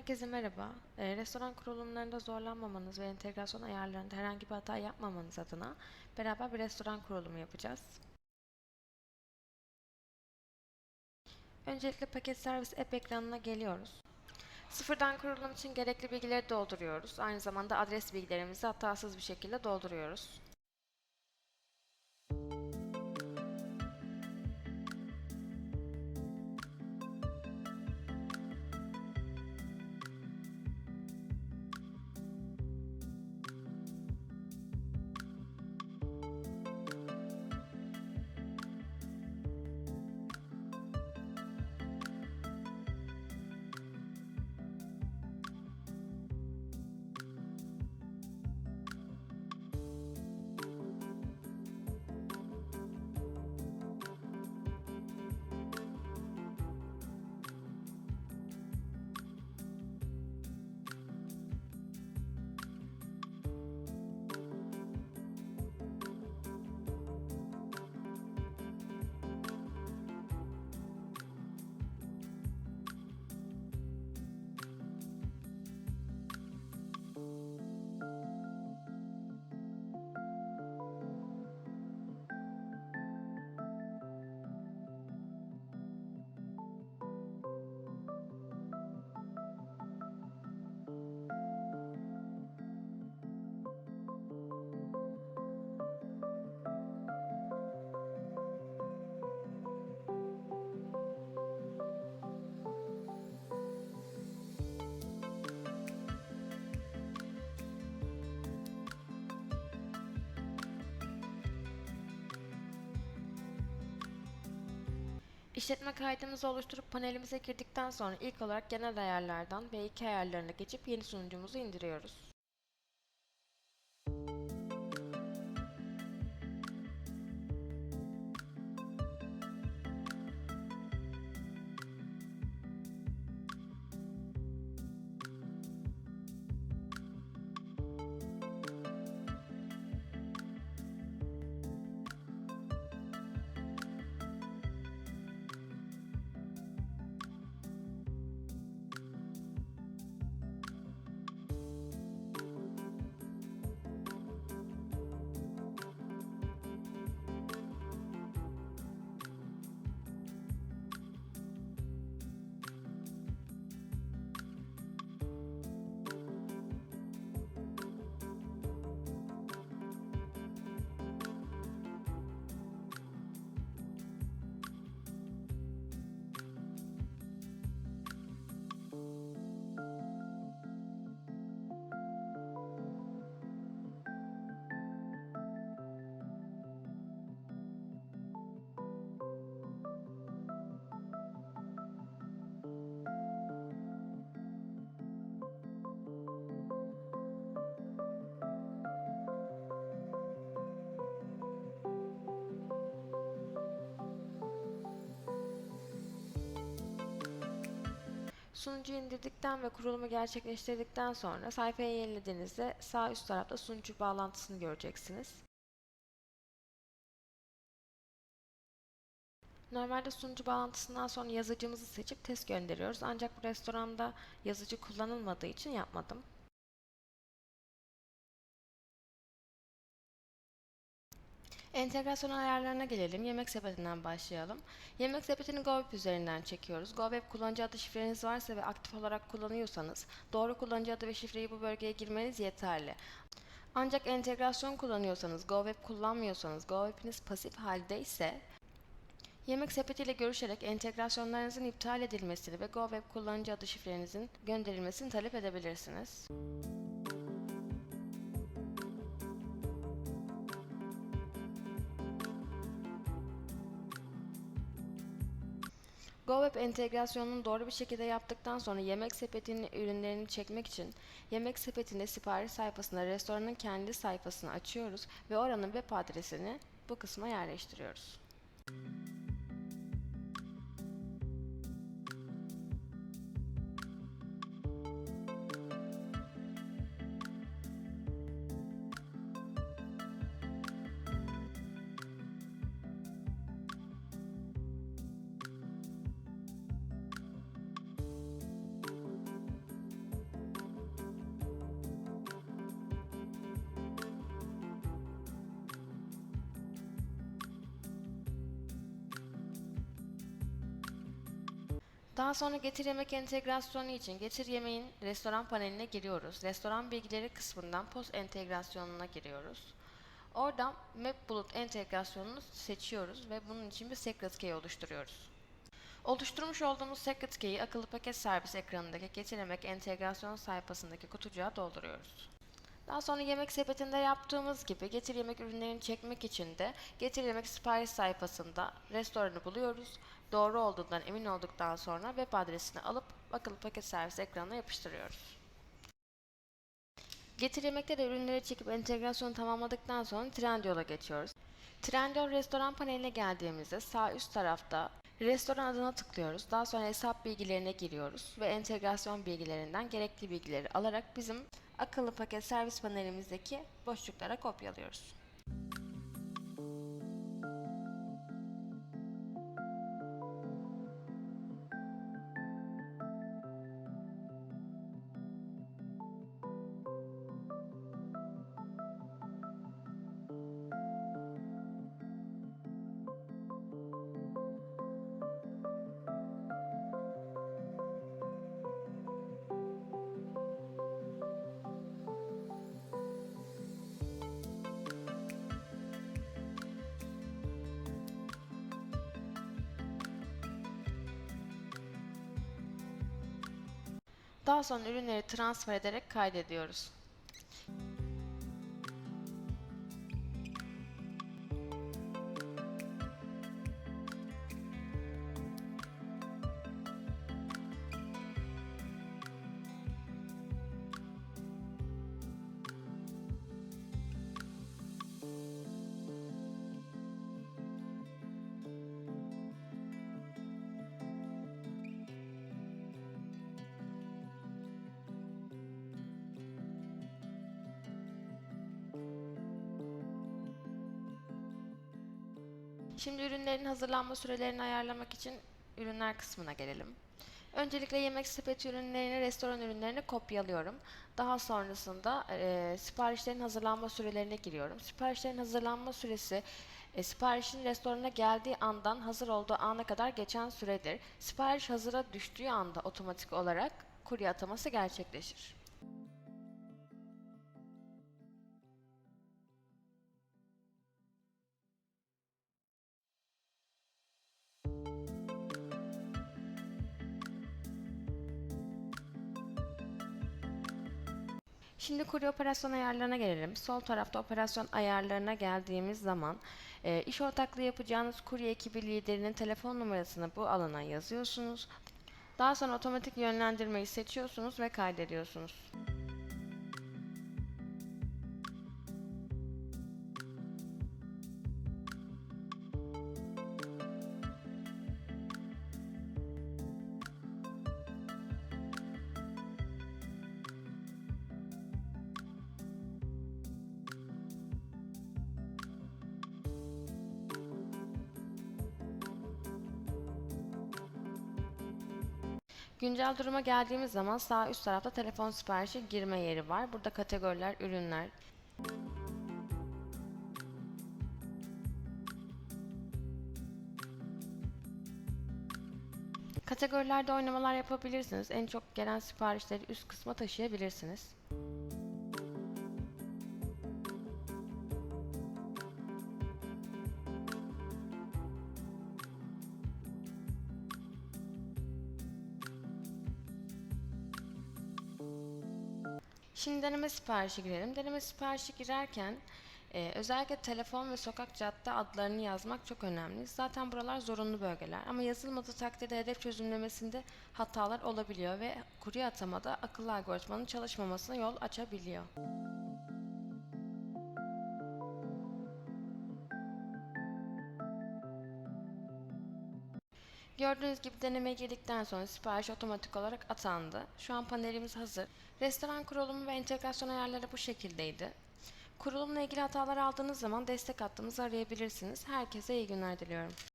Herkese merhaba. Ee, restoran kurulumlarında zorlanmamanız ve entegrasyon ayarlarında herhangi bir hata yapmamanız adına beraber bir restoran kurulumu yapacağız. Öncelikle paket servis app ekranına geliyoruz. Sıfırdan kurulum için gerekli bilgileri dolduruyoruz. Aynı zamanda adres bilgilerimizi hatasız bir şekilde dolduruyoruz. İşletme kaydımızı oluşturup panelimize girdikten sonra ilk olarak genel ayarlardan V2 ayarlarına geçip yeni sunucumuzu indiriyoruz. Sunucuyu indirdikten ve kurulumu gerçekleştirdikten sonra sayfayı yenilediğinizde sağ üst tarafta sunucu bağlantısını göreceksiniz. Normalde sunucu bağlantısından sonra yazıcımızı seçip test gönderiyoruz. Ancak bu restoranda yazıcı kullanılmadığı için yapmadım. Entegrasyon ayarlarına gelelim. Yemek sepetinden başlayalım. Yemek sepetini GoWeb üzerinden çekiyoruz. GoWeb kullanıcı adı şifreniz varsa ve aktif olarak kullanıyorsanız doğru kullanıcı adı ve şifreyi bu bölgeye girmeniz yeterli. Ancak entegrasyon kullanıyorsanız, GoWeb kullanmıyorsanız, GoWeb'iniz pasif halde ise Yemek sepetiyle görüşerek entegrasyonlarınızın iptal edilmesini ve GoWeb kullanıcı adı şifrenizin gönderilmesini talep edebilirsiniz. GoWeb entegrasyonunu doğru bir şekilde yaptıktan sonra yemek sepetinin ürünlerini çekmek için yemek sepetinde sipariş sayfasında restoranın kendi sayfasını açıyoruz ve oranın web adresini bu kısma yerleştiriyoruz. Daha sonra getir yemek entegrasyonu için getir yemeğin restoran paneline giriyoruz. Restoran bilgileri kısmından post entegrasyonuna giriyoruz. Oradan Map Bulut entegrasyonunu seçiyoruz ve bunun için bir secret key oluşturuyoruz. Oluşturmuş olduğumuz secret key'i akıllı paket servis ekranındaki getir yemek entegrasyon sayfasındaki kutucuğa dolduruyoruz. Daha sonra yemek sepetinde yaptığımız gibi getir yemek ürünlerini çekmek için de getir yemek sipariş sayfasında restoranı buluyoruz. Doğru olduğundan emin olduktan sonra web adresini alıp akıllı paket servis ekranına yapıştırıyoruz. Getir yemekte de ürünleri çekip entegrasyonu tamamladıktan sonra Trendyol'a geçiyoruz. Trendyol restoran paneline geldiğimizde sağ üst tarafta restoran adına tıklıyoruz. Daha sonra hesap bilgilerine giriyoruz ve entegrasyon bilgilerinden gerekli bilgileri alarak bizim akıllı paket servis panelimizdeki boşluklara kopyalıyoruz. Daha sonra ürünleri transfer ederek kaydediyoruz. Şimdi ürünlerin hazırlanma sürelerini ayarlamak için ürünler kısmına gelelim. Öncelikle yemek sepeti ürünlerini, restoran ürünlerini kopyalıyorum. Daha sonrasında e, siparişlerin hazırlanma sürelerine giriyorum. Siparişlerin hazırlanma süresi e, siparişin restorana geldiği andan hazır olduğu ana kadar geçen süredir. Sipariş hazıra düştüğü anda otomatik olarak kurye ataması gerçekleşir. Şimdi kurye operasyon ayarlarına gelelim. Sol tarafta operasyon ayarlarına geldiğimiz zaman e, iş ortaklığı yapacağınız kurye ekibi liderinin telefon numarasını bu alana yazıyorsunuz. Daha sonra otomatik yönlendirmeyi seçiyorsunuz ve kaydediyorsunuz. Güncel duruma geldiğimiz zaman sağ üst tarafta telefon siparişi girme yeri var. Burada kategoriler, ürünler. Kategorilerde oynamalar yapabilirsiniz. En çok gelen siparişleri üst kısma taşıyabilirsiniz. Şimdi deneme siparişi girelim. Deneme siparişi girerken e, özellikle telefon ve sokak cadde adlarını yazmak çok önemli. Zaten buralar zorunlu bölgeler ama yazılmadığı takdirde hedef çözümlemesinde hatalar olabiliyor ve kurye atamada akıllı algoritmanın çalışmamasına yol açabiliyor. Gördüğünüz gibi denemeye girdikten sonra sipariş otomatik olarak atandı. Şu an panelimiz hazır. Restoran kurulumu ve entegrasyon ayarları bu şekildeydi. Kurulumla ilgili hatalar aldığınız zaman destek hattımızı arayabilirsiniz. Herkese iyi günler diliyorum.